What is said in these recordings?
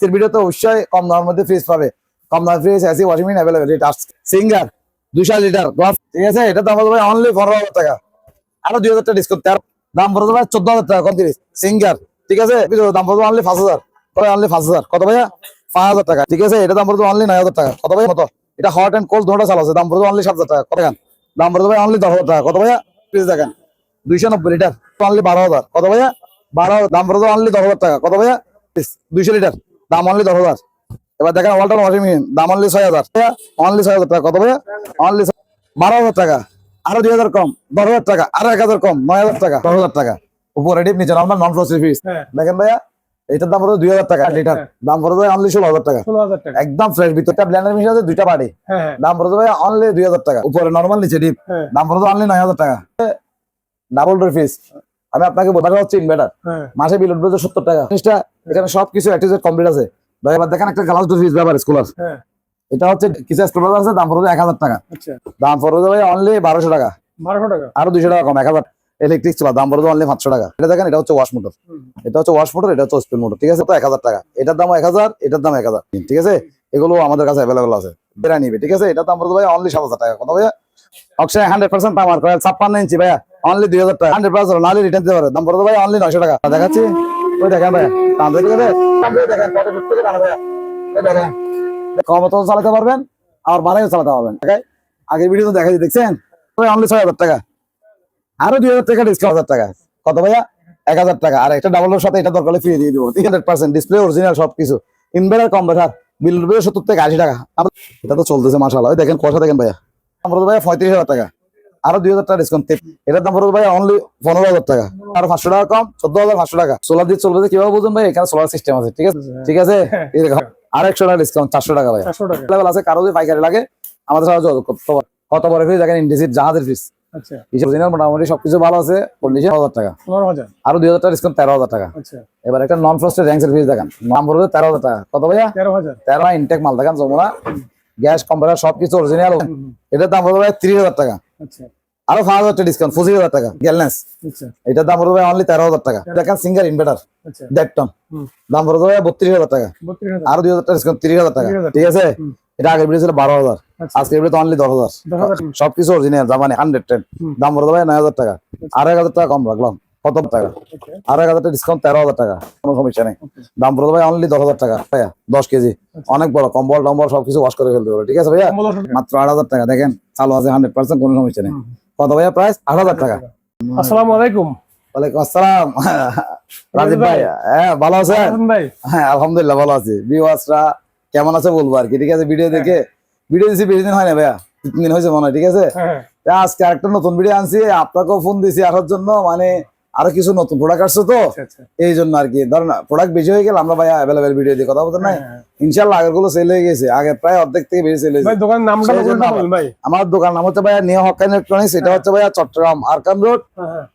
আজকের ভিডিওতে অবশ্যই কম দামের মধ্যে ফ্রিজ পাবে। কম দামের fridge AC washing machine available এটা সিঙ্গার দুশো লিটার ঠিক আছে, এটা দাম পড়বে অনলি পনেরো হাজার টাকা। আরও দুই হাজার টাকা ডিসকাউন্ট তেরো। দাম পড়বে ভাই চোদ্দ হাজার টাকা কম তিরিশ সিঙ্গার ঠিক আছে? দাম পড়বে অনলি পাঁচ হাজার। অনলি পাঁচ হাজার। কত ভাইয়া? পাঁচ হাজার টাকা। ঠিক আছে, এটা দাম পড়বে অনলি নয় হাজার টাকা। কত ভাইয়া? কত? এটা হট অ্যান্ড কোল্ড চাল আছে, দাম পড়বে অনলি সাত হাজার টাকা। কত খান দাম পড়বে ভাই অনলি দশ হাজার টাকা। কত ভাইয়া? প্লিজ দেখেন। দুইশো নব্বই লিটার অনলি বারো হাজার। কত ভাইয়া? বারো দাম পড়বে অনলি দশ হাজার টাকা। কত ভাইয়া? দুইশো লিটার দাম অনলি দশ হাজার এবার দেখেন ওয়ালটন ওয়াশিং মেশিন দাম অনলি ছয় হাজার অনলি ছয় হাজার টাকা কত ভাইয়া অনলি বারো হাজার টাকা আরও দুই হাজার কম দশ হাজার টাকা আরও এক হাজার কম নয় হাজার টাকা দশ হাজার টাকা উপরে ডিপ নিচে নর্মাল নন ফ্রোসি ফিস হ্যাঁ দেখেন ভাইয়া এটার দাম পড়বে দুই হাজার টাকা লিটার হ্যাঁ। দাম পড়বে অনলি ষোলো হাজার টাকা একদম ফ্রেশ ভিতরটা ব্ল্যান্ডার মেশিন আছে দুইটা বাড়ি হ্যাঁ হ্যাঁ দাম পড়বে ভাই অনলি দুই হাজার টাকা উপরে নর্মাল নিচে ডিপ হ্যাঁ দাম পড়বে অনলি নয় হাজার টাকা ডাবল ডোর ফিস আপনাকে বলতে হচ্ছে ইনভার্টার হ্যাঁ। মাসে বিল উঠবে সত্তর টাকা। জিনিসটা এখানে সবকিছু কমপ্লিট আছে। এবার দেখেন একটা গ্লাস ডোর ফিস ব্যবহার স্কুলার এটা হচ্ছে কিছু স্টোরেজ আছে দাম পড়বে এক হাজার টাকা। আচ্ছা। দাম পড়বে ভাই অনলি বারোশো টাকা। বারোশো টাকা? আরও দুইশো টাকা কম এক হাজার ইলেকট্রিক চলা দাম পড়বে অনলি পাঁচশো টাকা। এটা দেখেন এটা হচ্ছে ওয়াশ মোটর এটা হচ্ছে ওয়াশ মোটর এটা হচ্ছে স্পিন মোটর ঠিক আছে? তো এক হাজার টাকা। এটার দাম এক হাজার এটার দাম এক হাজার। ঠিক আছে? এগুলো আমাদের কাছে অ্যাভেলেবল আছে। বেড়া নিবে ঠিক আছে? এটার দাম পড়বে ভাই অনলি সাত হাজার টাকা। কত ভাইয়া? Oxygen hundred percent power coil ছাপ্পান্ন ইঞ্চি ভাইয়া। অনলি দুই হাজার টাকা। হান্ড্রেড পার্সেন্ট নাহলে রিটার্ন দিতে পারে। দাম পড়বে ভাই অনলি নয়শো টাকা। দেখাচ্ছি। ওই দেখেন ভাইয়া দাম দেখে দেখে দেখেন দেখেন। তো চালাতে পারবেন আর বাড়াইও চালাতে পারবেন। আগের ভিডিও তো দেখাই দেখছেন? ওই অনলি ছয় হাজার টাকা। আরও দুই হাজার টাকা ডিসকাউন্ট হাজার টাকা। কত ভাইয়া? এক হাজার টাকা। আর একটা ডাবলের সাথে এটা দরকার ফ্রি দিয়ে দিব। তিন হান্ড্রেড পার্সেন্ট ডিসপ্লে অরিজিনাল সবকিছু। ইনভার্টার কম্পিউটার বিল সত্তর থেকে আশি টাকা। এটা তো চলতেছে মাসাল দেখেন কষা দেখেন ভাইয়া। দাম পড়বে ভাইয়া পঁয়ত্রিশ হাজার টাকা। আরও দুই হাজার টাকা ডিসকাউন্ট এটার দাম পড়বে ভাইয়া অনলি পনেরো হাজার টাকা। আর পাঁচশো টাকা কম চোদ্দ হাজার পাঁচশো টাকা। সোলার দিয়ে চলবে কীভাবে বুঝুন ভাই? এখানে সোলার সিস্টেম আছে ঠিক আছে? ঠিক আছে? আর একশো টাকা ডিসকাউন্ট চারশো টাকা ভাই। লেভেল আছে কারও যদি পাইকারি লাগে আমাদের সাথে যোগাযোগ করতে পারে। কত বড় ফিস দেখেন ইন্ডিসিট জাহাজের ফিস আচ্ছা। মোটামুটি সবকিছু ভালো আছে কন্ডিশন হাজার টাকা আরও দুই হাজার টাকা ডিসকাউন্ট তেরো হাজার টাকা। আচ্ছা। এবার একটা নন ফ্রস্টেড র্যাঙ্কসের ফিস দেখেন। নাম পড়বে তেরো হাজার টাকা। কত ভাইয়া? তেরো হাজার। তেরো ইনটেক মাল দেখেন যমুনা। গ্যাস কম্পিউটার সবকিছু অরিজিনাল এটার দাম পড়বে ভাই ত্রিশ হাজার টাকা। আচ্ছা। আরও পাঁচ হাজার ডিসকাউন্ট পঁচিশ হাজার টাকা গ্যালনেস আচ্ছা। এটার দাম পড়বে অনলি তেরো হাজার টাকা। দেখেন সিঙ্গার ইনভার্টার আচ্ছা। দেড় টন দাম পড়বে বত্রিশ হাজার টাকা। আরও দুই হাজার টাকা ডিসকাউন্ট তিরিশ হাজার টাকা। ঠিক আছে? এটা আগের ভিডিও ছিল বারো হাজার। আচ্ছা। আজকে ভিডিও তো অনলি দশ হাজার। সবকিছু অরিজিনাল জামানি হান্ড্রেড টেন দাম পড়বে নয় হাজার টাকা। আড়াই এক হাজার টাকা কম রাখলাম। কত টাকা? এক হাজার টাকা ডিসকাউন্ট তেরো হাজার টাকা। কোনো সমস্যা নেই। দাম পড়বে ভাই অনলি দশ হাজার টাকা ভাইয়া। দশ কেজি। অনেক বড় কম্বল টম্বল সবকিছু ওয়াশ করে ফেলতে পারবে। ঠিক আছে ভাইয়া? মাত্র আট হাজার টাকা। দেখেন চালু আছে হান্ড্রেড পার্সেন্ট কোনো সমস্যা নেই। কত ভাইয়া প্রাইস আট হাজার টাকা। আসসালামু আলাইকুম। ওয়ালাইকুম আসসালাম। রাজীব ভাই হ্যাঁ ভালো আছেন? হ্যাঁ আলহামদুলিল্লাহ ভালো আছি। ভিউয়ার্সরা কেমন আছে বলব আর কি। ঠিক আছে ভিডিও দেখে ভিডিও দিছি বেশি দিন হয় না ভাইয়া। তিন দিন হয়েছে মনে হয় ঠিক আছে? হ্যাঁ। আজকে আরেকটা নতুন ভিডিও আনছি। আপনাকেও ফোন দিছি আসার জন্য। মানে আরও কিছু নতুন প্রোডাক্ট আসছে তো? আচ্ছা আচ্ছা। এই জন্য আর কি। ধরেন প্রোডাক্ট বেশি হয়ে গেলে আমরা ভাই অ্যাভেলেবেল ভিডিও দিয়ে কথা বলতে নাই। হ্যাঁ। ইনশাল্লাহ আগেরগুলো সেল হয়ে গেছে। আগে প্রায় অর্ধেক থেকে বেশি সেল হয়েছে। দোকান নামটা ভাই। আমার দোকান নাম হচ্ছে ভাইয়া নিউ হকান ইলেকট্রনিক্স এটা হচ্ছে ভাইয়া চট্টগ্রাম আরকাম রোড হ্যাঁ হ্যাঁ।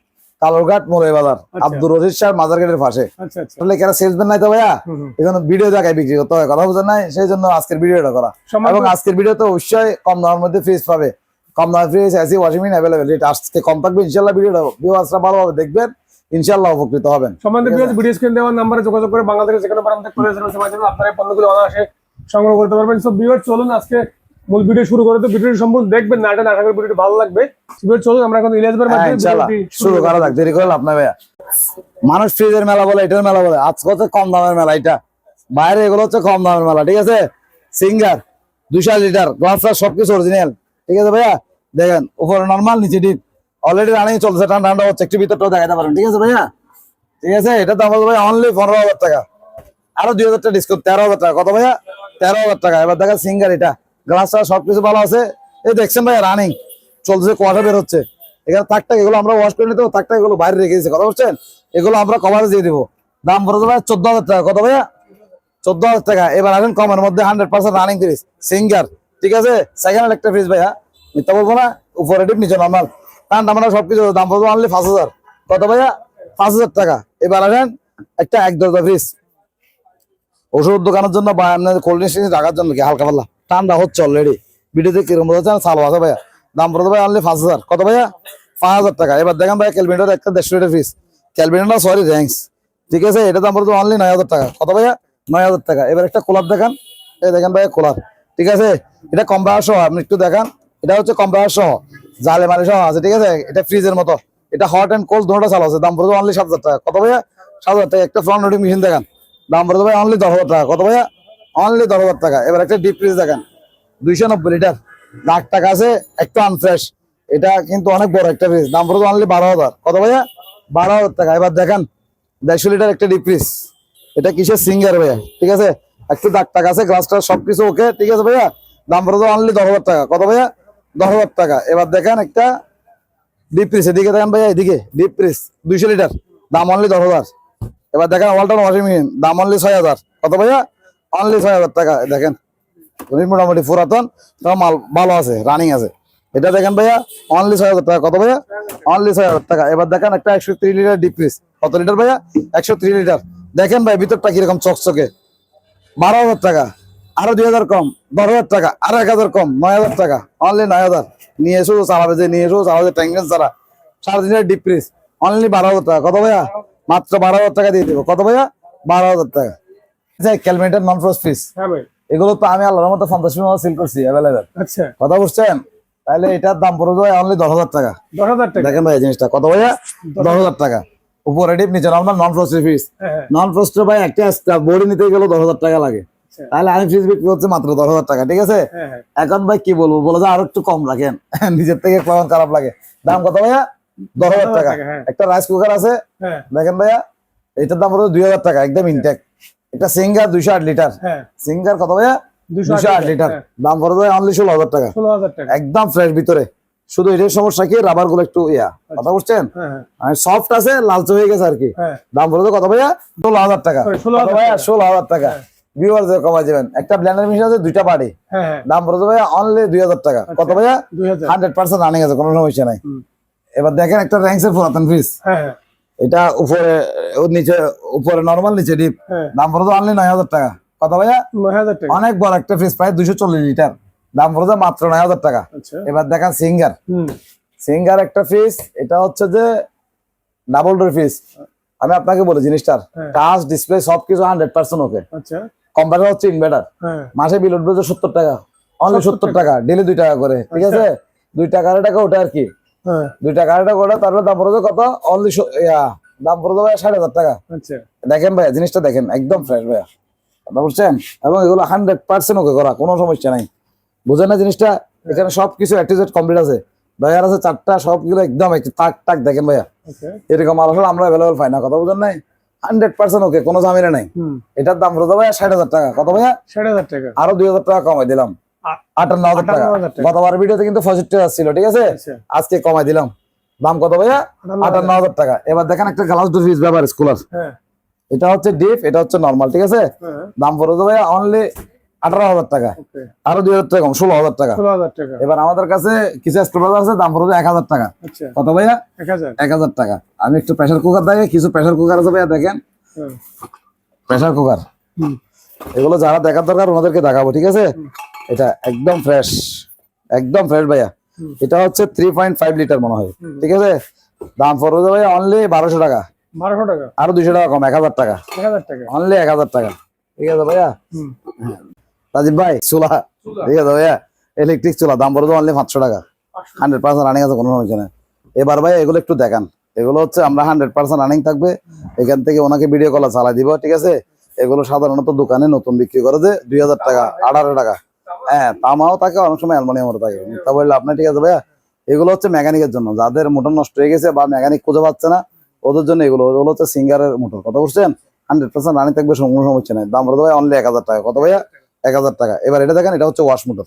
কালোরঘাট মোড়ে বাজার। আব্দুর রশিদ শাহ মাজার গেটের পাশে। আচ্ছা আচ্ছা। কেন সেলসম্যান নাই তো ভাইয়া। এখানে ভিডিও জায়গায় বিক্রি করতে হয় কথা বুঝেন নাই। সেই জন্য আজকের ভিডিওটা করা। এবং আজকের ভিডিওতে অবশ্যই কম দামের মধ্যে ফ্রিজ পাবে। কম দামের fridge AC washing machine available এটা আজকে কম থাকবে ইনশাল্লাহ ভিডিওটা ভিউয়ার্সরা ভালোভাবে দেখবেন ইনশাল্লাহ উপকৃত হবেন। সম্বন্ধে ভিডিও স্ক্রিন দেওয়ার নাম্বারে যোগাযোগ করে বাংলাদেশের যেখানে পারেন মাধ্যমে আপনারা পণ্যগুলো অনায়াসে সংগ্রহ করতে পারবেন। সো ভিউয়ার চলুন আজকে মূল ভিডিও শুরু করে তো ভিডিওটি সম্পূর্ণ দেখবেন না এটা আশা করি ভিডিওটি ভালো লাগবে। ভিউয়ার চলুন আমরা এখন ইলিয়াস হ্যাঁ মাধ্যমে শুরু করা যাক দেরি করলাম আপনার ভাইয়া। মানুষ ফ্রিজের মেলা বলে এটার মেলা বলে আজকে হচ্ছে কম দামের মেলা এটা। বাইরে এগুলো হচ্ছে কম দামের মেলা ঠিক আছে? সিঙ্গার দুশো লিটার গ্লাস সবকিছু অরিজিনাল ঠিক আছে ভাইয়া? দেখেন, উপরে নর্মাল নিচে ডিপ অলরেডি রানিং চলছে, ঠান্ডা ঠান্ডা হচ্ছে, একটু ভিতরটাও দেখাতে পারেন, ঠিক আছে ভাইয়া? ঠিক আছে এটা দাম হচ্ছে ভাই অনলি পনেরো হাজার টাকা। আরও দুই হাজার টাকা ডিসকাউন্ট তেরো হাজার টাকা। কত ভাইয়া? তেরো হাজার টাকা। এবার দেখেন সিঙ্গার এটা গ্লাসটা সবকিছু ভালো আছে। এই দেখছেন ভাইয়া রানিং চলছে কোয়াটা বের হচ্ছে। এখানে তাকটা এগুলো আমরা ওয়াশ করে নিতে তাকটা এগুলো বাইরে রেখে দিয়েছি, কথা বলছেন? এগুলো আমরা কভারে দিয়ে দিব। দাম পড়ে ভাই চোদ্দ হাজার টাকা। কত ভাইয়া? চোদ্দ হাজার টাকা। এবার আসেন কমের মধ্যে hundred percent running fridge Singer ঠিক আছে? সেকেন্ড একটা ফ্রিজ ভাইয়া। মিথ্যা বলব না, উপরে ডিপ নিচে নর্মাল কারণ আমরা সবকিছু দাম পড়ব অনলি পাঁচ হাজার। কত ভাইয়া? পাঁচ হাজার টাকা। এবার আসেন, একটা এক দরজা ফ্রিজ ওষুধ দোকানের জন্য বা কোল্ড ড্রিঙ্কস রাখার জন্য কি? হালকা পাতলা। ঠান্ডা হচ্ছে অলরেডি ভিডিওতে কীরকম বোঝা যাচ্ছে সালো আছে ভাইয়া। দাম পড়তে ভাই অনলি পাঁচ হাজার। কত ভাইয়া? পাঁচ হাজার টাকা। এবার দেখেন ভাই ক্যালভিনেটার একটা দেড়শো লিটার ফিস ক্যালভিনেটার সরি র্যাঙ্কস ঠিক আছে? এটা দাম পড়তে অনলি নয় হাজার টাকা। কত ভাইয়া? নয় হাজার টাকা। এবার একটা কোলার দেখান। এই দেখেন ভাই কোলার ঠিক আছে? এটা কম্প্রেসার সহ। আপনি একটু দেখান। এটা হচ্ছে কম্প্রেসার সহ, জালে মালে সহ আছে, ঠিক আছে? এটা ফ্রিজের মতো। এটা হট অ্যান্ড কোল্ড দুটো চালু আছে, দাম পড়বে অনলি সাত হাজার টাকা। কত ভাইয়া? সাত হাজার টাকা। একটা ফ্রন্ট লোডিং মেশিন দেখান। দাম পড়বে ভাই অনলি দশ হাজার টাকা। কত ভাইয়া? অনলি দশ হাজার টাকা। এবার একটা ডিপ ফ্রিজ দেখান। দুইশো নব্বই লিটার লাখ টাকা আছে, একটু আনফ্রেশ এটা কিন্তু অনেক বড় একটা ফ্রিজ দাম পড়বে অনলি বারো হাজার। কত ভাইয়া? বারো হাজার টাকা। এবার দেখেন, দেড়শো লিটার একটা ডিপ ফ্রিজ এটা কিসের সিঙ্গার ভাইয়া? ঠিক আছে? একটু দাগ টাকা আছে গ্লাস গ্লাসটা সবকিছু ওকে ঠিক আছে ভাইয়া? দাম পড়বে অনলি দশ হাজার টাকা। কত ভাইয়া? দশ হাজার টাকা। এবার দেখেন একটা ডিপ ফ্রিজ এদিকে দেখেন ভাইয়া, এদিকে ডিপ ফ্রিজ দুইশো লিটার দাম অনলি দশ হাজার। এবার দেখেন ওয়ালটন ওয়াশিং মেশিন দাম অনলি ছয় হাজার। কত ভাইয়া? অনলি ছয় হাজার টাকা। দেখেন মোটামুটি পুরাতন মাল ভালো আছে রানিং আছে। এটা দেখেন ভাইয়া অনলি ছয় হাজার টাকা। কত ভাইয়া? অনলি ছয় হাজার টাকা। এবার দেখেন একটা একশো ত্রিশ লিটার ডিপ ফ্রিজ কত লিটার ভাইয়া? একশো ত্রিশ লিটার দেখেন ভাই, ভিতরটা কীরকম চকচকে। বারো হাজার টাকা। আরও দুই হাজার কম দশ হাজার টাকা আরও এক হাজার কম নয় হাজার টাকা অনলি নয় হাজার। নিয়ে এসো চালাবে যে নিয়ে এসো চালাবে ট্যাঙ্কেন ছাড়া সাড়ে তিন হাজার ডিপ ফ্রিজ অনলি বারো হাজার টাকা। কত ভাইয়া? মাত্র বারো হাজার টাকা দিয়ে দেবো। কত ভাইয়া? বারো হাজার টাকা। নন ফ্রিজ হ্যাঁ এগুলো তো আমি আল্লাহর মতো পঞ্চাশ মিনিট সিল করছি অ্যাভেলেবেল আচ্ছা। কথা বুঝছেন? তাহলে এটার দাম পড়ে যায় অনলি দশ হাজার টাকা। দশ হাজার টাকা। দেখেন ভাই জিনিসটা। কত ভাইয়া? দশ হাজার। টাকা। উপরে ডিপ নিচে নন হ্যাঁ হ্যাঁ। নন ভাই একটা বডি নিতে গেলে দশ হাজার টাকা লাগে। আচ্ছা। তাহলে আমি ফ্রিজ বিক্রি করছি মাত্র দশ হাজার টাকা ঠিক আছে? হ্যাঁ হ্যাঁ। এখন ভাই কি বলব? বলে যে আরও একটু কম রাখেন। নিজের থেকে কেমন খারাপ লাগে। দাম কত ভাইয়া? দশ হাজার টাকা। হ্যাঁ। একটা রাইস কুকার আছে দেখেন ভাইয়া এটার দাম দুই হাজার টাকা একদম ইনটেক এটা সিঙ্গার দুইশো আট লিটার সিঙ্গার কত ভাইয়া? দুইশো আট লিটার দাম পড়ে যায় অনলি ষোলো হাজার টাকা। একদম ফ্রেশ ভিতরে। শুধু এটার সমস্যা কি রাবারগুলো একটু ইয়া। কথা বুঝছেন? হ্যাঁ হ্যাঁ। সফট আছে লালচে হয়ে গেছে আর কি। দাম পড়ে কত ভাইয়া? ষোলো হাজার টাকা। Sorry, 16,000 কত ভাইয়া? টাকা। ষোলো হাজার টাকা। ভিউয়ার কমাই যাবেন একটা ব্লেন্ডার মেশিন আছে দুইটা পার্টি হ্যাঁ হ্যাঁ। দাম পড়ে ভাইয়া অনলি দুই হাজার টাকা। কত ভাইয়া? হান্ড্রেড পার্সেন্ট রানিং আছে কোনো সমস্যা নাই। এবার দেখেন একটা র্যাঙ্কসের পুরাতন ফ্রিজ হ্যাঁ এটা উপরে নিচে উপরে নর্মাল নিচে ডিপ দাম পড়ে অনলি নয় হাজার টাকা। কত ভাইয়া? নয় হাজার টাকা। অনেক বড় একটা ফ্রিজ প্রায় চল্লিশ লিটার দাম পড়ে মাত্র নয় হাজার টাকা। আচ্ছা। এবার দেখেন সিঙ্গার সিঙ্গার একটা ফ্রিজ এটা হচ্ছে যে ডাবল ডোর ফ্রিজ আমি আপনাকে বলি জিনিসটার। টাচ ডিসপ্লে সবকিছু হান্ড্রেড পার্সেন্ট ওকে আচ্ছা। কম্পিউটার হচ্ছে ইনভার্টার হ্যাঁ। মাসে বিল উঠবে সত্তর টাকা। অনলি সত্তর টাকা। ডেলি দুই টাকা করে ঠিক আচ্ছা। আছে দুই টাকা আড়াই টাকা ওটা আর কি। হ্যাঁ। দুই টাকা আড়াই টাকা ওটা তারপরে দাম কত? অনলি দাম ষাট হাজার টাকা। আচ্ছা। দেখেন ভাইয়া জিনিসটা দেখেন একদম ফ্রেশ ভাইয়া কথা বুঝছেন? এবং এগুলো হান্ড্রেড পার্সেন্ট ওকে করা কোনো সমস্যা নাই। বুঝেন না জিনিসটা? এখানে সবকিছু অ্যাক্টিভেট কমপ্লিট আছে। দয়ার আছে চারটা সবগুলো একদম তাক টাক দেখেন ভাইয়া। এরকম মাল আসলে আমরা অ্যাভেলেবল পাই না কথা বুঝেন নাই? হান্ড্রেড পার্সেন্ট ওকে কোনো ঝামেলা নাই। এটার দাম রোজা ভাইয়া ষাট হাজার টাকা। কত ভাইয়া? ষাট হাজার টাকা। আরও দুই হাজার টাকা কমাই দিলাম। আটান্ন হাজার টাকা। গতবার ভিডিওতে কিন্তু পঁয়ষট্টি হাজার ছিল ঠিক আছে? আচ্ছা। আজকে কমাই দিলাম। দাম কত ভাইয়া? 58,000 আটান্ন হাজার টাকা। এবার দেখেন একটা গ্লাস ডোর ব্যবহার স্কুলার হ্যাঁ। এটা হচ্ছে ডিপ এটা হচ্ছে নর্মাল ঠিক আছে? হ্যাঁ। দাম পড়ে ভাইয়া অনলি আঠারো হাজার টাকা। আরও দুই হাজার টাকা কম ষোলো হাজার টাকা। এবার আমাদের কাছে কিছু স্টোরেজ আছে দাম পড়ে এক হাজার টাকা। আচ্ছা। কত ভাইয়া? এক হাজার। টাকা। আমি একটু প্রেশার কুকার দেখে কিছু প্রেশার কুকার আছে ভাইয়া দেখেন। হ্যাঁ। প্রেশার কুকার এগুলো যারা দেখার দরকার ওনাদেরকে দেখাবো ঠিক আছে? এটা একদম ফ্রেশ একদম ফ্রেশ ভাইয়া। এটা হচ্ছে থ্রি পয়েন্ট ফাইভ লিটার মনে হয় ঠিক আছে? দাম পড়বে যাবে অনলি বারোশো টাকা। বারোশো টাকা। আরও দুইশো টাকা কম এক হাজার টাকা। এক হাজার টাকা। অনলি এক হাজার টাকা। ঠিক আছে ভাইয়া? রাজীব ভাই চুলা। ঠিক আছে ভাইয়া ইলেকট্রিক চুলা দাম পড়বে অনলি পাঁচশো টাকা। হান্ড্রেড পার্সেন্ট রানিং আছে কোনো সমস্যা নেই। এবার ভাই এগুলো একটু দেখান। এগুলো হচ্ছে আমরা হান্ড্রেড পার্সেন্ট রানিং থাকবে। এখান থেকে ওনাকে ভিডিও কল চালাই দিব ঠিক আছে? এগুলো সাধারণত দোকানে নতুন বিক্রি করে যে দুই হাজার টাকা আঠারো টাকা। হ্যাঁ তামাও থাকে অনেক সময় অ্যালমোনিয়ামও থাকে। তা বললে আপনার ঠিক আছে ভাইয়া? এগুলো হচ্ছে মেকানিকের জন্য। যাদের মোটর নষ্ট হয়ে গেছে বা মেকানিক খুঁজে পাচ্ছে না ওদের জন্য এগুলো ওগুলো হচ্ছে সিঙ্গারের মোটর। কথা বুঝছেন? হান্ড্রেড পার্সেন্ট রানিং থাকবে কোনো সমস্যা নেই। দাম পড়ে ভাই অনলি এক হাজার টাকা। কত ভাইয়া? এক হাজার টাকা। এবার এটা দেখেন এটা হচ্ছে ওয়াশ মোটর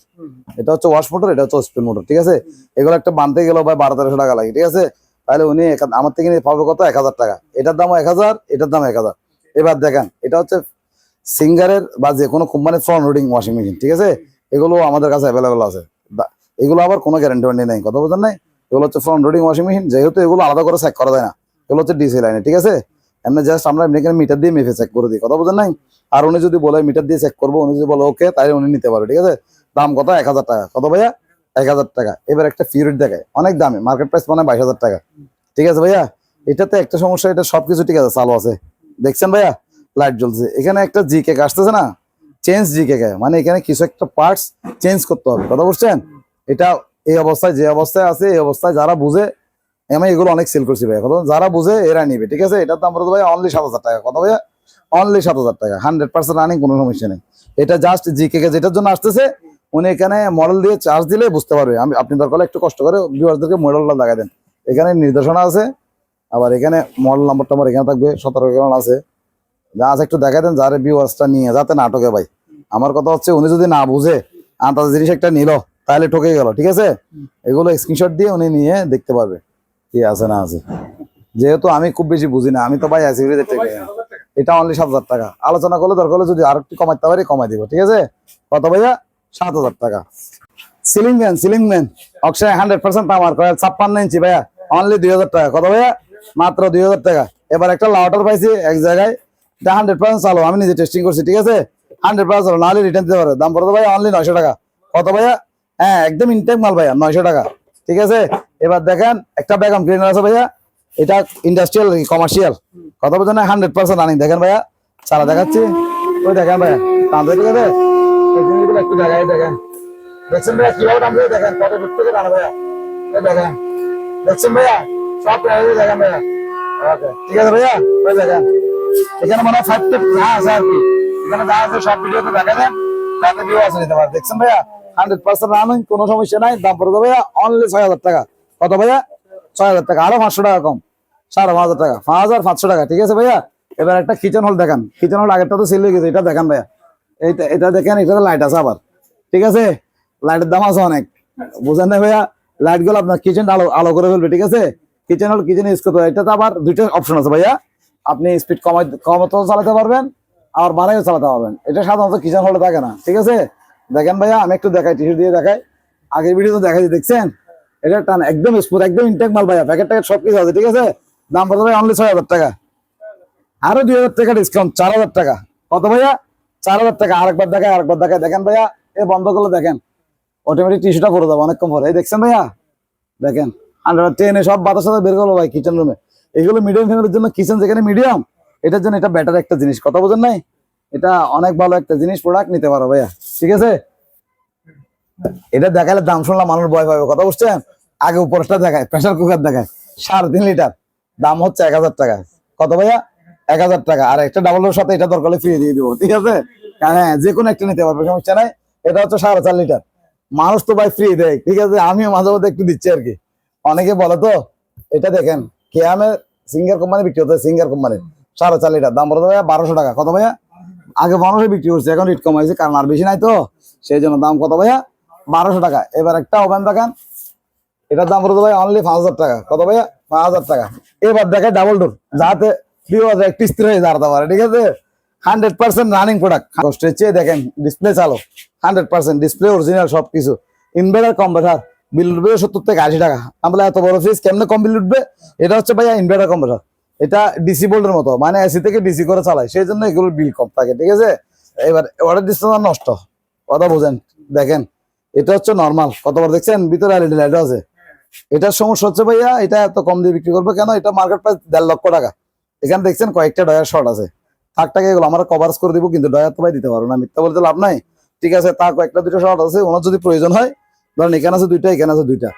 এটা হচ্ছে ওয়াশ মোটর এটা হচ্ছে স্পিন মোটর ঠিক আছে? এগুলো একটা বানতে গেলেও ভাই বারো তেরোশো টাকা লাগে ঠিক আছে? তাহলে উনি আমার থেকে নিয়ে পাবে কত? এক হাজার টাকা। এটার দাম এক হাজার এটার দাম এক হাজার। এবার দেখেন এটা হচ্ছে সিঙ্গারের বা যে কোনো কোম্পানির ফ্রন্ট লোডিং ওয়াশিং মেশিন ঠিক আছে? এগুলো আমাদের কাছে অ্যাভেলেবেল আছে। এগুলো আবার কোনো গ্যারান্টি ওয়ারেন্টি নেই কথা বলতেন নাই? এগুলো হচ্ছে ফ্রন্ট লোডিং ওয়াশিং মেশিন যেহেতু এগুলো আলাদা করে চেক করা যায় না। এগুলো হচ্ছে ডিসি লাইনে ঠিক আছে? এমনি জাস্ট আমরা এমনি মিটার দিয়ে মেপে চেক করে দিই। কথা বুঝেন নাই? আর উনি যদি বলে মিটার দিয়ে চেক করব, উনি যদি বলে ওকে তাহলে উনি নিতে পারবে, ঠিক আছে? দাম কত? এক হাজার টাকা। কত ভাইয়া? এক হাজার টাকা। এবার একটা ফিউরিট দেখায় অনেক দামি। মার্কেট প্রাইস মানে বাইশ হাজার টাকা। ঠিক আছে ভাইয়া? এটাতে একটা সমস্যা, এটা সবকিছু ঠিক আছে, চালু আছে। দেখছেন ভাইয়া? লাইট জ্বলছে। এখানে একটা জি কেক আসতেছে না? চেঞ্জ জি কেক মানে এখানে কিছু একটা পার্টস চেঞ্জ করতে হবে। কথা বুঝছেন? এটা এই অবস্থায়, যে অবস্থায় আছে, এই অবস্থায় যারা বুঝে আমি এগুলো অনেক সেল করছি ভাই কথা যারা বুঝে এরা নিবে, ঠিক আছে? এটার দাম পড়বে ভাই অনলি সাত হাজার টাকা। কথা ভাইয়া? অনলি সাত হাজার টাকা। হান্ড্রেড পার্সেন্ট রানিং কোনো সমস্যা নেই। এটা জাস্ট জি কে যেটার জন্য আসতেছে, উনি এখানে মডেল দিয়ে চার্জ দিলে বুঝতে পারবে। আমি, আপনি দরকার একটু কষ্ট করে ভিউয়ারদেরকে মডেলটা লাগাই দেন। এখানে নির্দেশনা আছে, আবার এখানে মডেল নাম্বার টাম্বার এখানে থাকবে, সতেরো গ্রাম আছে। যা আছে একটু দেখা দেন, যার ভিউয়ার্সটা নিয়ে যাতে না ঠকে ভাই। আমার কথা হচ্ছে, উনি যদি না বুঝে, আন্দাজ জিনিস একটা নিল, তাহলে ঠকে গেল, ঠিক আছে? এগুলো স্ক্রিনশট দিয়ে উনি নিয়ে দেখতে পারবে। কি আছে না আছে। যেহেতু আমি খুব বেশি বুঝি না, আমি তো ভাই আছি। এটা অনলি সাত হাজার টাকা। আলোচনা করলে দরকার যদি আরও একটু কমাইতে পারি, কমাই দিব, ঠিক আছে? কত ভাইয়া? সাত হাজার টাকা। Ceiling fan ceiling fan oxygen hundred percent coil ছাপ্পান্ন ইঞ্চি ভাইয়া। অনলি দুই হাজার টাকা। কত ভাইয়া? মাত্র দুই হাজার টাকা। এবার একটা লাউটার পাইছি এক জায়গায়। এটা হান্ড্রেড পার্সেন্ট চালো। আমি নিজে টেস্টিং করছি, ঠিক আছে? হান্ড্রেড পার্সেন্ট চালো। নাহলে রিটার্ন দিতে পারে। দাম পড়তো ভাইয়া অনলি নয়শো টাকা। কত ভাইয়া? হ্যাঁ একদম ইনটেক মাল ভাইয়া, নয়শো টাকা। ঠিক আছে? এবার দেখেন, একটা ব্যাগম ক্লিনার আছে ভাইয়া। এটা ইন্ডাস্ট্রিয়াল কমার্শিয়াল কত বোঝেন হান্ড্রেড পার্সেন্ট রানিং দেখেন ভাইয়া, চালা দেখাচ্ছি। ওই দেখেন ভাইয়া টানতে ঠিক একটু দেখাই, দেখেন। দেখছেন ভাইয়া, কীভাবে টানতে দেখেন টানে ভাইয়া। দেখেন, দেখছেন ভাইয়া? সব দেখেন ভাইয়া। ঠিক আছে ভাইয়া? এখানে মনে হয় এখানে যা আছে দেখা পারে। দেখছেন ভাইয়া? হান্ড্রেড পার্সেন্ট রানিং কোনো সমস্যা নাই, দাম পড়বে ভাইয়া অনলি ছয় হাজার টাকা। কত ভাইয়া? ছয় হাজার টাকা, আরও পাঁচশো টাকা কম। সাড়ে পাঁচ হাজার টাকা, পাঁচ হাজার পাঁচশো টাকা, ঠিক আছে ভাইয়া? এবার একটা কিচেন হল দেখান। কিচেন হল আগেরটা তো সেল হয়ে গেছে, এটা দেখান ভাইয়া। এইটা, এটা দেখেন, এটাতে লাইট আছে আবার। ঠিক আছে? লাইটের দাম আছে অনেক। বুঝেন না ভাইয়া? লাইটগুলো আপনার কিচেন আলো আলো করে ফেলবে, ঠিক আছে? কিচেন হল কিচেন ইউজ করতে এটাতে আবার দুইটা অপশন আছে ভাইয়া। আপনি স্পিড কমাই, কমাতেও চালাতে পারবেন আর বাড়াইও চালাতে পারবেন। এটা সাধারণত কিচেন হলে থাকে না, ঠিক আছে? দেখেন ভাইয়া, আমি একটু দেখাই টিস্যু দিয়ে দেখাই। আগের ভিডিও তো দেখাই দেখছেন? এটা টান, একদম স্মুথ একদম ইনটেক মাল ভাইয়া। প্যাকেট ট্যাকেট সব কিছু আছে, ঠিক আছে? দাম কত ভাই অনলি ছয় হাজার টাকা। আরও দুই হাজার টাকা ডিসকাউন্ট চার হাজার টাকা। কত ভাইয়া? চার হাজার টাকা। আরেকবার দেখায় আরেকবার দেখায় দেখেন ভাইয়া, এ বন্ধ করলে দেখেন। অটোমেটিক টিস্যুটা পরে যাবে অনেকক্ষণ পরে এই দেখছেন ভাইয়া? দেখেন আন্ডার টেনে সব বাতাস সাথে বের করল ভাই কিচেন রুমে এগুলো মিডিয়াম ফ্যামিলির জন্য কিচেন যেখানে মিডিয়াম এটার জন্য এটা বেটার একটা জিনিস। কথা বোঝেন নাই? এটা অনেক ভালো একটা জিনিস প্রোডাক্ট নিতে পারো ভাইয়া। ঠিক আছে? এটা দেখালে দাম শুনলাম মানুষ ভয় পাবে, কথা বুঝছেন? আগে উপরটা দেখায় প্রেসার কুকার দেখায়, সাড়ে তিন লিটার। দাম হচ্ছে এক হাজার টাকা কত ভাইয়া? এক হাজার টাকা। আর একটা ডাবলের সাথে এটা দরকার ফ্রি দিয়ে দিবো, ঠিক আছে? হ্যাঁ যে কোনো একটা নিতে পারবে, সমস্যা নাই। এটা হচ্ছে সাড়ে চার লিটার। মানুষ তো ভাই ফ্রি দেয়, ঠিক আছে? আমিও মাঝে মধ্যে একটু দিচ্ছি আর কি। অনেকে বলে তো, এটা দেখেন কেয়ামে সিঙ্গার কোম্পানি বিক্রি হতো সিঙ্গার কোম্পানির সাড়ে চার লিটার। দাম বলতে ভাইয়া বারোশো টাকা। কত ভাইয়া? আগে বারোশো বিক্রি করছে, এখন রেট কমাইছে, কারণ আর বেশি নাই তো। সেই জন্য দাম কত ভাইয়া? বারোশো টাকা। এবার একটা ওভেন দেখান। এটার দাম বলতে ভাই অনলি পাঁচ হাজার টাকা। কত ভাইয়া? পাঁচ হাজার টাকা। এবার দেখে ডাবল ডোর যাতে বিপদ একটু স্থির হয়ে দাঁড়াতে পারে, ঠিক আছে? হান্ড্রেড পার্সেন্ট রানিং প্রোডাক্ট স্ট্রেচে দেখেন ডিসপ্লে চালো। হান্ড্রেড পার্সেন্ট ডিসপ্লে অরিজিনাল সবকিছু। ইনভার্টার কম্পিউটার বিল উঠবে সত্তর থেকে আশি টাকা। আমরা এত বড় ফ্রিজ কেমনে কম বিল উঠবে? এটা হচ্ছে ভাইয়া ইনভার্টার কম্পিউটার এটা ডিসি বোল্ডের মতো মানে এসি থেকে ডিসি করে চালায় সেই জন্য এগুলোর বিল কম থাকে, ঠিক আছে? এবার অর্ডার ডিসপ্লে নষ্ট। কথা বোঝেন, দেখেন, এটা হচ্ছে নর্মাল কতবার দেখছেন? ভিতরে এলইডি লাইট আছে। এটার সমস্যা হচ্ছে ভাইয়া, এটা এত কম দিয়ে বিক্রি করবে কেন? এটা মার্কেট প্রাইস দেড় লক্ষ টাকা। এখানে দেখছেন কয়েকটা ডয়ার শর্ট আছে। থাক টাকা এগুলো আমরা কভারেজ করে দিব, কিন্তু ডয়ার তো ভাই দিতে পারব না, মিথ্যা বলতে লাভ নাই। ঠিক আছে তা কয়েকটা দুটো শর্ট আছে, ওনার যদি প্রয়োজন হয়, ধরেন এখানে আছে দুইটা, এখানে আছে দুইটা।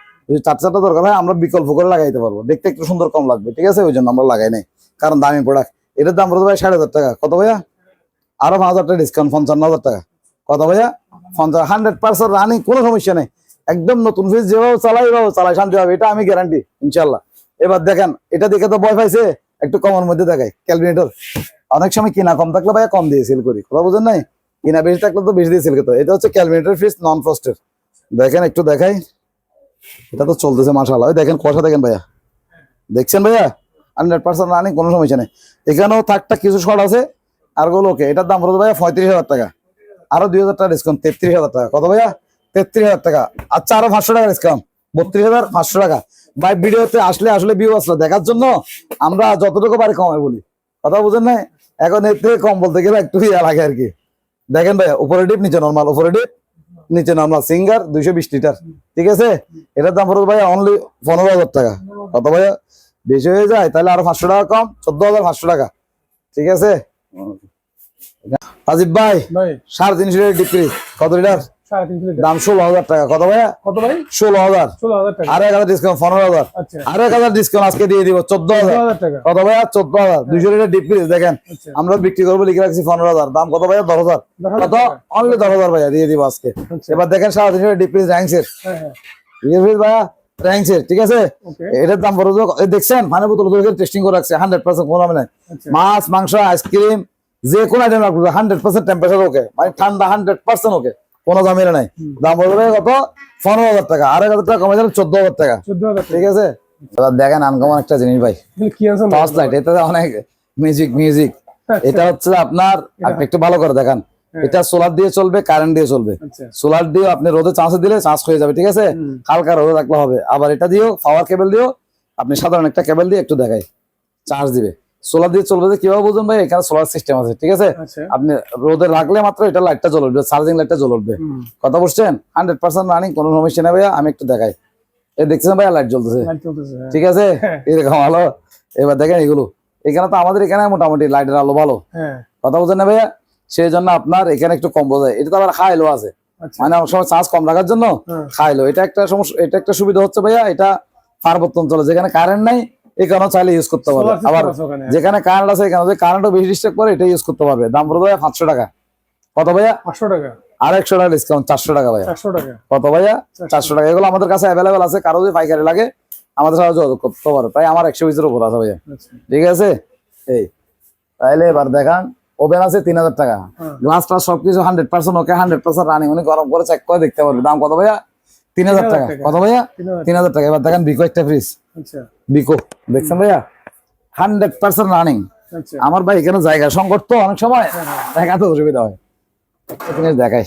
চার চারটা দরকার হয়, আমরা বিকল্প করে লাগাইতে পারব। দেখতে একটু সুন্দর কম লাগবে, ঠিক আছে? ওই জন্য আমরা লাগাই নাই। কারণ দামি প্রোডাক্ট এটার দাম পড়বে ভাই সাড়ে হাজার টাকা। কত ভাইয়া? আরও পাঁচ হাজার টাকা ডিসকাউন্ট পঞ্চান্ন হাজার টাকা। কত ভাইয়া? পঞ্চাশ হান্ড্রেড পার্সেন্ট রানিং কোনো সমস্যা নেই। একদম নতুন ফ্রিজ যেভাবে চালাই এভাবে চালাই, শান্তি হবে। এটা আমি গ্যারান্টি ইনশাল্লাহ এবার দেখেন, এটা দেখে তো ভয় পাইছে? একটু কমের মধ্যে দেখায় ক্যালকুলেটর অনেক সময় কিনা কম থাকলে ভাইয়া কম দিয়ে সেল করি। কথা বুঝেন নাই? কিনা বেশি থাকলে তো বেশি দিয়ে সেল করতে এটা হচ্ছে ক্যালকুলেটর ফ্রিজ নন ফ্রস্টের দেখেন, একটু দেখাই। এটা তো চলতেছে মাসাল ওই দেখেন কষা দেখেন ভাইয়া। দেখছেন ভাইয়া? হান্ড্রেড পার্সেন্ট রানিং কোনো সমস্যা নেই। এখানেও থাকটা কিছু শর্ট আছে। আরগুলো ওকে এটার দাম পড়বে ভাইয়া? পঁয়ত্রিশ হাজার টাকা। আরও দুই হাজার টাকা ডিসকাউন্ট তেত্রিশ হাজার টাকা। কত ভাইয়া? তেত্রিশ হাজার টাকা। আচ্ছা আরও পাঁচশো টাকা ডিসকাউন্ট বত্রিশ হাজার, পাঁচশো টাকা। ভাই, ভিডিওতে আসলে আসলে ভিউ আসলো। দেখার জন্য আমরা যতটুকু পারি কমাই বলি। কথা বুঝেন না এখন এর থেকে কম বলতে গেলে একটু ইয়া লাগে আর কি। দেখেন ভাইয়া উপরে ডিপ নিচে নর্মাল উপরে ডিপ নিচে নামলা সিঙ্গার দুইশো বিশ লিটার। ঠিক আছে? এটার দাম পড়বে ভাইয়া অনলি পনেরো হাজার টাকা। কত ভাইয়া বেশি হয়ে যায় তাহলে আরও পাঁচশো টাকা কম চোদ্দ হাজার পাঁচশো টাকা। ঠিক আছে? রাজীব ভাই সাড়ে তিনশো লিটার ডিক্রি কত লিটার? দাম ষোলো হাজার টাকা। কত ভাইয়া? কত ভাই? ষোলো হাজার। আর এক হাজার ডিসকাউন্ট পনেরো হাজার। আচ্ছা। আর এক হাজার ডিসকাউন্ট আজকে দিয়ে দিব চোদ্দ হাজার। হাজার কত ভাইয়া? চোদ্দ হাজার। দুইশো লিটার ডিপ ফ্রিজ দেখেন। আচ্ছা। আমরা বিক্রি করব লিখে রাখছি পনেরো হাজার। দাম কত ভাইয়া? দশ হাজার। কত? অনলি দশ হাজার ভাইয়া দিয়ে দিব আজকে। আচ্ছা। এবার দেখেন সাড়ে তিনশো ডিপ ফ্রিজ র্যাঙ্কসের হ্যাঁ হ্যাঁ। ডিপ ফ্রিজ ভাইয়া র্যাঙ্কসের ঠিক আছে? এটার দাম বড় দেখছেন? মানে বোতল টেস্টিং করে রাখছে হান্ড্রেড পার্সেন্ট কোনো মাছ মাংস আইসক্রিম যে কোনো আইটেম রাখবে হান্ড্রেড পার্সেন্ট টেম্পারেচার ওকে। মানে ঠান্ডা হান্ড্রেড পার্সেন্ট ওকে। কোনো নাই। দাম বলবে কত? পনেরো হাজার টাকা। আর হাজার টাকা কমে যাবে চোদ্দ হাজার টাকা। ঠিক আছে? এবার দেখেন আনকমন একটা জিনিস ভাই। এগুলো টর্চ লাইট এটাতে অনেক মিউজিক মিউজিক এটা হচ্ছে আপনার আপনি একটু ভালো করে দেখান। এটা সোলার দিয়ে চলবে কারেন্ট দিয়ে চলবে। আচ্ছা। সোলার দিয়ে আপনি রোদে চান্স দিলে চার্জ হয়ে যাবে ঠিক আছে? হালকা রোদে রাখলে হবে। আবার এটা দিয়েও পাওয়ার কেবল দিয়েও আপনি সাধারণ একটা কেবল দিয়ে একটু দেখাই। চার্জ দিবে। সোলার দিয়ে চলবে যে কীভাবে বুঝুন ভাই? এখানে সোলার সিস্টেম আছে ঠিক আছে? আচ্ছা। আপনি রোদে রাখলে মাত্র এটা লাইটটা জ্বলে উঠবে চার্জিং লাইটটা জ্বলে উঠবে কথা বুঝছেন? হান্ড্রেড পার্সেন্ট রানিং কোনো সমস্যা নেই ভাইয়া আমি একটু দেখাই। এই দেখছেন ভাইয়া লাইট জ্বলতেছে। হ্যাঁ। ঠিক আছে? হ্যাঁ। এরকম ভালো। এবার দেখেন এগুলো। এখানে তো আমাদের এখানে মোটামুটি লাইটের আলো ভালো। হ্যাঁ। কথা বুঝেন না ভাইয়া? সেই জন্য আপনার এখানে একটু কম বোঝায়। এটা তো আবার খাইলো আছে। আচ্ছা। মানে অনেক সময় চার্জ কম রাখার জন্য হ্যাঁ। খাইলো এটা একটা সমস্যা এটা একটা সুবিধা হচ্ছে ভাইয়া। এটা পার্বত্য অঞ্চলে যেখানে কারেন্ট নাই এখানেও চাইলে ইউজ করতে পারবে। আবার যেখানে কারেন্ট আছে এখানে কারেন্টও বেশি ডিস্টার্ব করে এটা ইউজ করতে পারবে। দাম পড়বে পাঁচশো টাকা। কত ভাইয়া? পাঁচশো টাকা। আর একশো টাকা ডিসকাউন্ট চারশো টাকা ভাইয়া। চারশো টাকা। কত ভাইয়া? চারশো। টাকা। এগুলো আমাদের কাছে অ্যাভেলেবেল আছে। কারও যদি পাইকারি লাগে আমাদের সাথে যোগাযোগ করতে পারে। তাই আমার একশো পিসের উপর আছে ভাইয়া। আচ্ছা। ঠিক আছে? এই। তাইলে এবার দেখান। ওভেন আছে তিন হাজার টাকা। গ্লাস টাস সবকিছু hundred percent okay hundred percent running উনি গরম করে চেক করে দেখতে পারবে। দাম কত ভাইয়া? তিন হাজার টাকা। কত ভাইয়া? তিন হাজার। তিন হাজার টাকা। এবার দেখেন বিকো একটা ফ্রিজ আচ্ছা। বিকো দেখছেন ভাইয়া? হান্ড্রেড পার্সেন্ট রানিং আমার ভাই এখানে জায়গা সংকট তো অনেক সময় দেখাতে অসুবিধা হয়। দেখাই।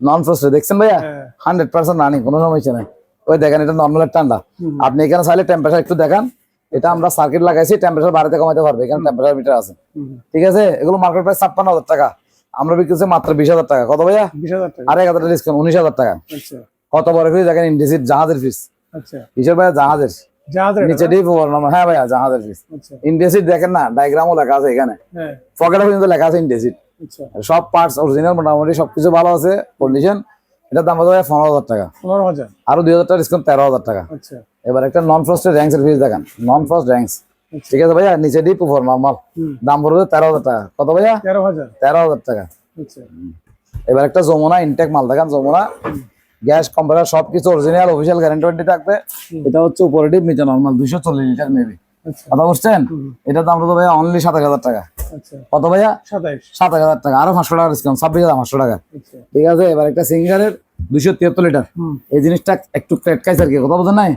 নন ফ্রস্টে দেখছেন ভাইয়া? হ্যাঁ। হান্ড্রেড পার্সেন্ট রানিং কোনো সমস্যা নাই। ওই দেখেন এটা নর্মাল ঠান্ডা। আপনি এখানে চাইলে টেম্পারেচার একটু দেখান। এটা আমরা সার্কিট লাগাইছি টেম্পারেচার বাড়াতে কমাতে পারবে। এখানে টেম্পারেচার মিটার আছে। ঠিক আছে? এগুলো মার্কেট প্রাইস ছাপ্পান্ন হাজার টাকা। আমরা বিক্রি করছি মাত্র বিশ হাজার টাকা। কত ভাইয়া? বিশ হাজার টাকা। আর এক হাজার ডিসকাউন্ট উনিশ হাজার টাকা। আচ্ছা। কত বড় দেখেন ইন্ডিসিট জাহাজের ফিস আচ্ছা। ভাইয়া জাহাজের। নিচে ডিপ ওভার নাম্বার হ্যাঁ ভাইয়া জাহাজের ফিস আচ্ছা। দেখেন না ডায়াগ্রামও লেখা আছে এখানে। হ্যাঁ। পকেটে পর্যন্ত লেখা আছে ইন্ডিসিট আচ্ছা। সব পার্টস অরিজিনাল মোটামুটি সবকিছু ভালো আছে কন্ডিশন এটার দাম হবে পনেরো হাজার টাকা। পনেরো হাজার। আরও দুই হাজার টাকা ডিসকাউন্ট তেরো হাজার টাকা। আচ্ছা। এবার একটা নন ফ্রস্টেড র্যাঙ্কস এর ফিস দেখান। নন ফ্রস্ট র্যাঙ্কস ঠিক আছে ভাইয়া নিচে ডিপ উপর নর্মাল হুম। দাম পড়বে তেরো হাজার টাকা। কত ভাইয়া? তেরো হাজার। তেরো হাজার টাকা। এবার একটা যমুনা ইনটেক মাল দেখান যমুনা। গ্যাস কম্পিউটার সবকিছু অরিজিনাল অফিসিয়াল গ্যারান্টি থাকবে। এটা হচ্ছে উপরে ডিপ নিচে নর্মাল দুইশো চল্লিশ লিটার মেবি আচ্ছা। কথা বুঝছেন? এটার দাম তো ভাইয়া অনলি সাত হাজার টাকা। আচ্ছা। কত ভাইয়া? সাত হাজার টাকা। আরও পাঁচশো টাকা ডিসকাউন্ট ছাব্বিশ হাজার পাঁচশো টাকা। আচ্ছা। ঠিক আছে এবার একটা সিঙ্গারের দুইশো তিয়াত্তর লিটার। এই জিনিসটা একটু ক্রেটকাইছে আর কি কথা বোঝেন নাই?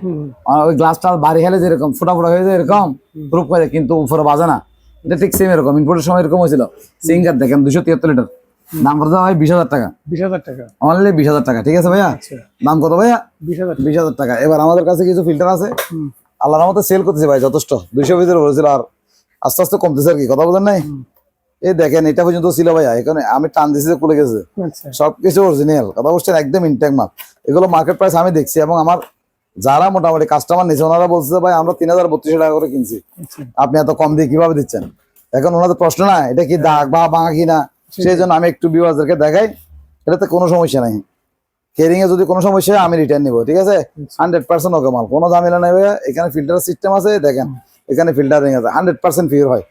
ওই গ্লাসটা বাড়ি হেলে যেরকম ফোটা ফোটা হয়ে যায় এরকম প্রুফ করে কিন্তু উপরে বাজে না। এটা ঠিক সেম এরকম ইনপুটের সময় এরকম হয়েছিল। সিঙ্গার দেখেন দুশো তিয়াত্তর লিটার। দাম কত হয় বিশ হাজার টাকা। বিশ হাজার টাকা। অনলি বিশ হাজার টাকা ঠিক আছে ভাইয়া? দাম কত ভাইয়া? বিশ হাজার বিশ হাজার টাকা। এবার আমাদের কাছে কিছু ফিল্টার আছে। আল্লাহর মতো সেল করতেছে ভাই যথেষ্ট। দুইশো ভিতরে বলেছিল আর আস্তে আস্তে কমতেছে আর কি। কথা বলেন নাই? এই দেখেন এটা পর্যন্ত ছিল ভাইয়া। এখানে আমি টান দিছি খুলে গেছে। আচ্ছা। সবকিছু অরিজিনাল কথা বলছেন একদম ইনটেক মাল। এগুলো মার্কেট প্রাইস আমি দেখছি এবং আমার যারা মোটামুটি কাস্টমার নিচ্ছে ওনারা বলছে ভাই আমরা তিন হাজার বত্রিশশো টাকা করে কিনছি। আচ্ছা। আপনি এত কম দিয়ে কীভাবে দিচ্ছেন? এখন ওনাদের প্রশ্ন না এটা কি দাগ বা ভাঙা কিনা? সেই জন্য আমি একটু বিওয়াজদেরকে দেখাই এটাতে কোনো সমস্যা নাই। কেরিং এ যদি কোনো সমস্যা হয় আমি রিটার্ন নিবো ঠিক আছে? হান্ড্রেড পার্সেন্ট ওকে মাল কোনো ঝামেলা নেই এখানে ফিল্টার সিস্টেম আছে দেখেন এখানে ফিল্টারিং আছে হান্ড্রেড পার্সেন্ট ফির হয়।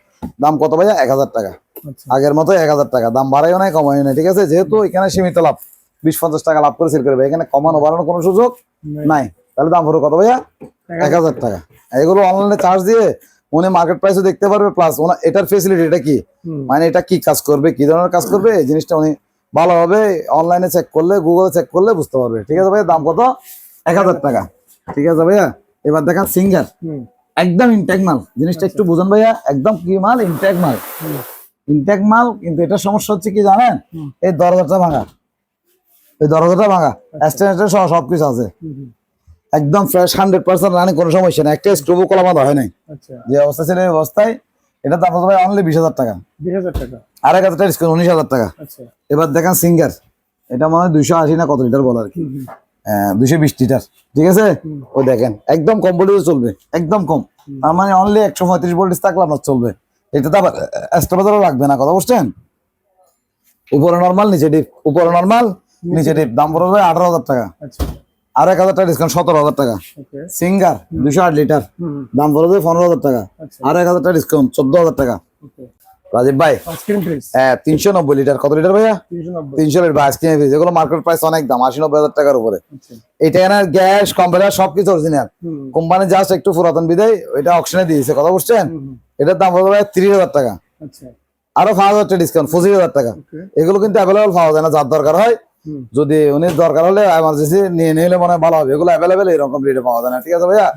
দাম কত ভাইয়া? এক হাজার টাকা। আচ্ছা। আগের মতো এক হাজার টাকা দাম বাড়াইও নাই কমাইও নাই ঠিক আছে? যেহেতু এখানে সীমিত লাভ বিশ পঞ্চাশ টাকা লাভ করে সেল করবে এখানে কমানো বাড়ানোর কোনো সুযোগ নাই। তাহলে দাম পড়বে কত ভাইয়া? এক হাজার টাকা। এগুলো অনলাইনে চার্জ দিয়ে উনি মার্কেট প্রাইসও দেখতে পারবে প্লাস ওনার এটার ফেসিলিটি এটা কি? মানে এটা কি কাজ করবে কি ধরনের কাজ করবে? এই জিনিসটা উনি ভালোভাবে অনলাইনে চেক করলে গুগলে চেক করলে বুঝতে পারবে। ঠিক আছে ভাইয়া দাম কত? এক হাজার টাকা। ঠিক আছে ভাইয়া এবার দেখান সিঙ্গার একদম ইনটেক মাল। জিনিসটা একটু বুঝুন ভাইয়া একদম কি মাল? ইনটেক মাল। ইনটেক মাল কিন্তু এটা সমস্যা হচ্ছে কি জানেন? এই দরজাটা ভাঙা। এই দরজাটা ভাঙা। স্ট্যান্ডার্ড সহ সবকিছু আছে। একদম ফ্রেশ হান্ড্রেড পার্সেন্ট রানিং কোনো সমস্যা নেই। একটা স্টোভও কলা বাঁধা হয় নাই। আচ্ছা। যে অবস্থা ছিল এই অবস্থায় এটা দাম হতে অনলি বিশ হাজার টাকা। বিশ হাজার টাকা। আর এক হাজার টাকা উনিশ হাজার টাকা। আচ্ছা। এবার দেখেন সিঙ্গার এটা মনে হয় দুইশো আশি না কত লিটার বলে আর কি। হুম। দুইশো বিশ লিটার ঠিক আছে? ওই দেখেন একদম কম ভোল্টেজে চলবে একদম কম। তার মানে অনলি একশো পঁয়ত্রিশ ভোল্টেজ থাকলে আপনার চলবে। এটা তো আবার এক্সট্রা বাজারও লাগবে না কথা বুঝছেন? উপরে নর্মাল নিচে ডিপ উপরে নর্মাল নিচে ডিপ দাম পড়বে আঠারো হাজার টাকা। আচ্ছা। আর এক হাজার টাকা ডিসকাউন্ট সতেরো হাজার টাকা। সিঙ্গার দুশো আট লিটার দাম পড়বে পনেরো হাজার টাকা। আচ্ছা। আর এক হাজার টাকা ডিসকাউন্ট চোদ্দ হাজার টাকা। রাজীব ভাই হ্যাঁ তিনশো নব্বই লিটার কত লিটার ভাইয়া? তিনশো লিটার আইসক্রিম ফ্রিজ এগুলো মার্কেট প্রাইস অনেক দাম আশি নব্বই হাজার টাকার উপরে। আচ্ছা। এটা এখানে গ্যাস কম্পিউটার সবকিছু অরিজিনাল কোম্পানি জাস্ট একটু পুরাতন বিদায় এটা অপশনে দিয়েছে। কথা বুঝছেন? এটার দাম পড়বে তিরিশ হাজার টাকা। আচ্ছা। আরও পাঁচ হাজার টাকা ডিসকাউন্ট পঁচিশ হাজার টাকা। এগুলো কিন্তু অ্যাভেলেবল পাওয়া যায় না যার দরকার হয় যদি উনি দরকার হলে এমার্জেন্সি নিয়ে নিলে মনে হয় ভালো হবে। এগুলো অ্যাভেলেবেল এরকম রেটে পাওয়া যায় না। ঠিক আছে ভাইয়া?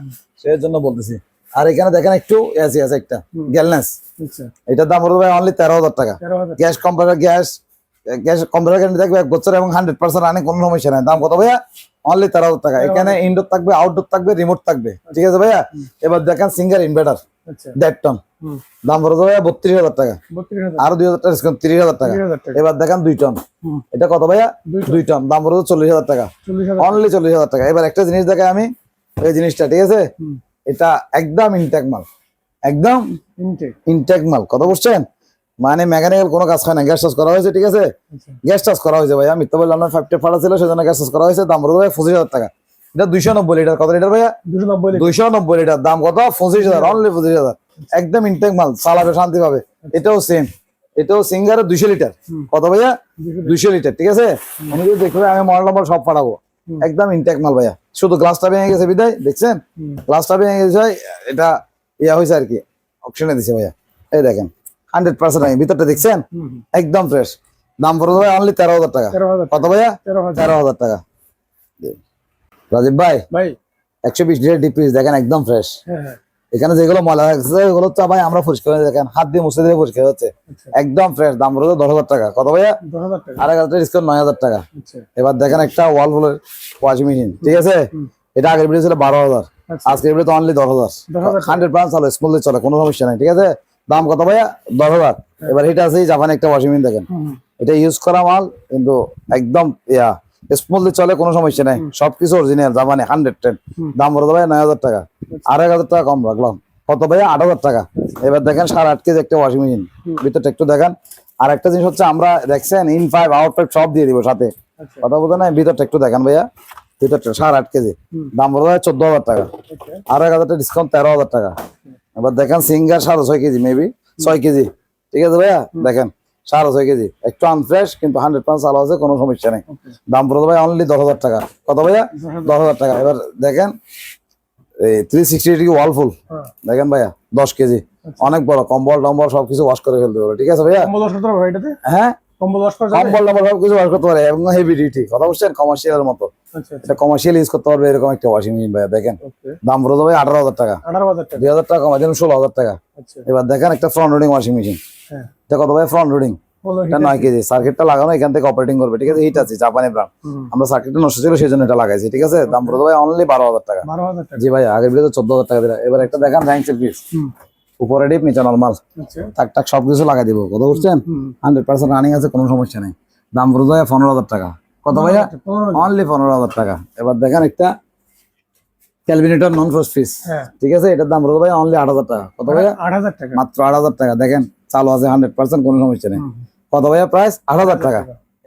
সেই জন্য বলতেছি। আর এখানে দেখেন একটু এসি আছে একটা। গ্যালনেস আচ্ছা। এটার দাম পড়বে অনলি তেরো হাজার টাকা। Gas computer gas gas computer guarantee থাকবে এক বছর এবং হান্ড্রেড পার্সেন্ট রানিং কোনো সমস্যা নাই। দাম কত ভাইয়া? অনলি তেরো হাজার টাকা। এখানে ইনডোর থাকবে আউটডোর থাকবে রিমোট থাকবে। ঠিক আছে ভাইয়া? এবার দেখেন সিঙ্গার ইনভার্টার আচ্ছা। দেড় টন দাম পড়বে ভাইয়া বত্রিশ হাজার টাকা। আর দুই হাজার টাকা ডিসকাউন্ট তিরিশ হাজার টাকা। এবার দেখেন দুই টন। এটা কত ভাইয়া? দুই টন। দাম পড়বে চল্লিশ হাজার টাকা। অনলি চল্লিশ হাজার টাকা। এবার একটা জিনিস দেখাই আমি। এই জিনিসটা ঠিক আছে? এটা একদম ইনটেক মাল। একদম ইনটেক মাল। কথা বুঝছেন মানে মেকানিক্যাল কোনো কাজ হয় না। গ্যাস টাচ করা হয়েছে ঠিক আছে? আচ্ছা। গ্যাস টাচ করা হয়েছে ভাইয়া। মিথ্যা বললাম না ফাইভ টেপ ফাটা ছিল সেজন্য গ্যাস টাচ করা হয়েছে। দাম পড়বে ভাই পঁচিশ হাজার টাকা। এটা দুইশো নব্বই লিটার। কত লিটার ভাইয়া? দুশো নব্বই লিটার। দুইশো নব্বই লিটার। দাম কত? পঁচিশ হাজার। অনলি পঁচিশ হাজার। একদম ইনটেক মাল চালাবে শান্তি পাবে। এটাও সেম এটাও সিঙ্গারের দুইশো লিটার। কত ভাইয়া? দুইশো লিটার। ঠিক আছে? আমি যদি দেখবে আমি মডেল নম্বর সব পাঠাবো। একদম ইনটেক মাল ভাইয়া। শুধু গ্লাসটা ভেঙে গেছে বিদায় দেখছেন? গ্লাসটা ভেঙে গেছে এটা ইয়া হয়েছে আর কি। অপশনে দিছে ভাইয়া। এই দেখেন হান্ড্রেড পার্সেন্ট আমি ভিতরটা দেখছেন। একদম ফ্রেশ দাম পড়বে ভাই অনলি তেরো হাজার টাকা। কত ভাইয়া? তেরো হাজার। টাকা। রাজীব ভাই ভাই। একশো বিশ লিটার ডিপ ফ্রিজ দেখেন একদম ফ্রেশ এখানে যেগুলো ময়লা আছে ওগুলো তো ভাই আমরা পরিষ্কার করে দেখেন। হাত দিয়ে মুছে দিয়ে পরিষ্কার হচ্ছে। আচ্ছা। একদম ফ্রেশ দাম পড়বে দশ হাজার টাকা। কত ভাইয়া? হাজার টাকা। আর এক হাজার ডিসকাউন্ট নয় হাজার টাকা। আচ্ছা। এবার দেখেন একটা ওয়ালপুলের ওয়াশিং মেশিন ঠিক আছে? এটা আগের ভিডিও ছিল বারো হাজার। আচ্ছা। আজকের ভিডিও তো অনলি দশ হাজার। টাকা। হান্ড্রেড পার্সেন্ট চলে স্মুথলি চলে কোনো সমস্যা নাই ঠিক আছে? দাম কত ভাইয়া? দশ হাজার। এবার এটা আছে জাপানে একটা ওয়াশিং মেশিন দেখেন। এটা ইউজ করা মাল কিন্তু একদম ইয়া স্মুথলি চলে কোনো সমস্যা নাই। সবকিছু অরিজিনাল জাপানে হান্ড্রেড টেন দাম বলতে ভাই নয় হাজার টাকা। আর এক হাজার টাকা কম রাখলাম। কত ভাইয়া আট হাজার টাকা। এবার দেখেন সাড়ে আট কেজি একটা ওয়াশিং মেশিন ভিতরটা একটু দেখেন। আর একটা জিনিস হচ্ছে আমরা দেখছেন ইন ফাইভ আউট ফাইভ সব দিয়ে দিব সাথে। আচ্ছা। কথা বলতে নাই? ভিতরটা একটু দেখেন ভাইয়া। ভিতরটা সাড়ে আট কেজি। দাম বলতে হয় চোদ্দ হাজার টাকা। এক হাজার টাকা ডিসকাউন্ট তেরো হাজার টাকা। এবার দেখেন সিঙ্গার সাড়ে ছয় কেজি মেবি ছয় কেজি। ঠিক আছে ভাইয়া? দেখেন। সাড়ে ছয় কেজি। একটু আনফ্রেশ কিন্তু হান্ড্রেড পার্সেন্ট চালু আছে কোনো সমস্যা নেই। দাম পড়ে ভাই অনলি দশ হাজার টাকা। কত ভাইয়া? দশ হাজার। টাকা। এবার দেখেন এই থ্রি সিক্সটি ডিগ্রি ওয়ালফুল ফুল দেখেন ভাইয়া দশ কেজি। অনেক বড় কম্বল টম্বল সবকিছু ওয়াশ করে ফেলতে পারবে ঠিক আছে ভাইয়া? হ্যাঁ। কম্বল টম্বল সবকিছু ওয়াশ করতে পারে এবং হেভি ডিউটি কথা বুঝছেন কমার্শিয়ালের মতো। আচ্ছা আচ্ছা এটা কমার্শিয়াল ইউজ করতে পারবে এরকম একটা ওয়াশিং মেশিন ভাইয়া দেখেন। দাম ভাই আঠারো হাজার টাকা। আঠারো হাজার টাকা। দুই হাজার টাকা কমাই দিলাম ষোলো হাজার টাকা। আচ্ছা। এবার দেখেন একটা ফ্রন্ট লোডিং ওয়াশিং মেশিন এটা কত ভাই? ফ্রন্ট লোডিং বলো এটা নয় কেজি। সার্কিটটা লাগানো এখান থেকে অপারেটিং করবে। ঠিক আছে হিট আছে জাপানি ব্র্যান্ড আমরা সার্কিটটা নষ্ট ছিল সেই জন্য এটা লাগাইছি ঠিক আছে? দাম ভাই অনলি বারো হাজার টাকা। জি ভাই আগের চোদ্দ হাজার টাকা দিলাম। এবার একটা দেখেন র্যাঙ্কসের পিস উপরে ডিপ নিচে নর্মাল আচ্ছা। টাক টাক সবকিছু লাগাই দিব। কত বুঝছেন হুম। হান্ড্রেড পার্সেন্ট রানিং আছে কোনো সমস্যা নেই। দাম পড়বে ভাই পনেরো হাজার টাকা। কত ভাইয়া? অনলি পনেরো হাজার টাকা। এবার দেখেন একটা ক্যালভিনেটর নন ফ্রস্ট হ্যাঁ। ঠিক আছে? এটার দাম পড়বে ভাই অনলি আট হাজার টাকা। কত ভাইয়া? আট হাজার টাকা। মাত্র আট হাজার টাকা। দেখেন চালু আছে হান্ড্রেড পার্সেন্ট কোনো সমস্যা নেই। কত ভাইয়া? প্রাইস আট হাজার টাকা।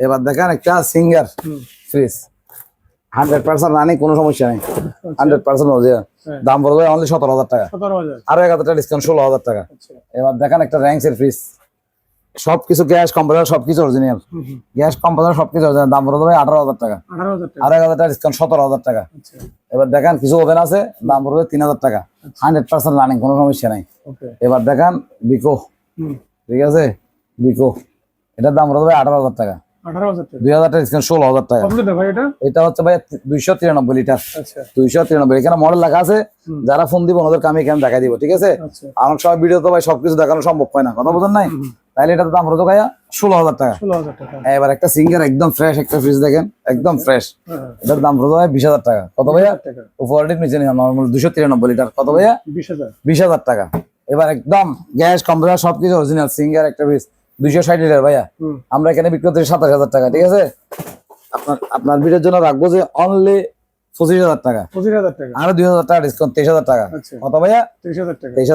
এবার দেখেন একটা Singer fridge hundred percent running কোনো সমস্যা নেই। হান্ড্রেড পার্সেন্ট হ্যাঁ। দাম পড়বে অনলি সতেরো হাজার টাকা। আরও এক হাজার টাকা ডিসকাউন্ট ষোলো হাজার টাকা। আচ্ছা। এবার দেখেন একটা র্যাঙ্কসের ফ্রিজ সবকিছু গ্যাস কম্পিউটার সবকিছু অরিজিনাল গ্যাস কম্পিউটার সবকিছু অরিজিনাল দাম পড়বে ভাই আঠারো হাজার টাকা। আঠারো হাজার টাকা। ডিসকাউন্ট সতেরো হাজার টাকা। আচ্ছা। এবার দেখেন কিছু ওভেন আছে দাম পড়বে তিন হাজার টাকা। হান্ড্রেড পার্সেন্ট রানিং কোনো সমস্যা নেই। ওকে। এবার দেখেন বিকো ঠিক আছে? বিকো এটার দাম পড়বে আঠারো হাজার টাকা। দুই হাজার টাকা ডিসকাউন্ট ষোলো হাজার টাকা। এটা? এটা হচ্ছে ভাই দুইশো তিরানব্বই লিটার আচ্ছা। দুইশো তিরানব্বই। এখানে মডেল লেখা আছে যারা ফোন দিব ওদেরকে আমি এখানে দেখা দিব ঠিক আছে? আচ্ছা। অনেক সময় ভিডিও তো ভাই সবকিছু দেখানো সম্ভব হয় না। কথা বোঝেন নাই? তাহলে এটার দাম ভাইয়া? ষোলো হাজার টাকা। এবার একটা সিঙ্গার একদম ফ্রেশ একটা ফ্রিজ দেখেন একদম ফ্রেশ হ্যাঁ। এটার দাম ভাই বিশ হাজার টাকা। কত ভাইয়া? নিচে নিলাম নর্মাল দুশো তিরানব্বই লিটার কত ভাইয়া? বিশ হাজার। টাকা। এবার একদম গ্যাস কম্পিউটার সবকিছু অরিজিনাল সিঙ্গার একটা ফ্রিজ দুইশো ষাট লিটার ভাইয়া। আমরা এখানে বিক্রি করতে সাতাশ হাজার টাকা ঠিক আছে? আপনার আপনার ভিডিওর জন্য রাখব যে অনলি পঁচিশ হাজার টাকা। পঁচিশ হাজার টাকা। আরও দুই হাজার টাকা ডিসকাউন্ট তেইশ হাজার টাকা। আচ্ছা। কত ভাইয়া? তেইশ হাজার টাকা। তেইশ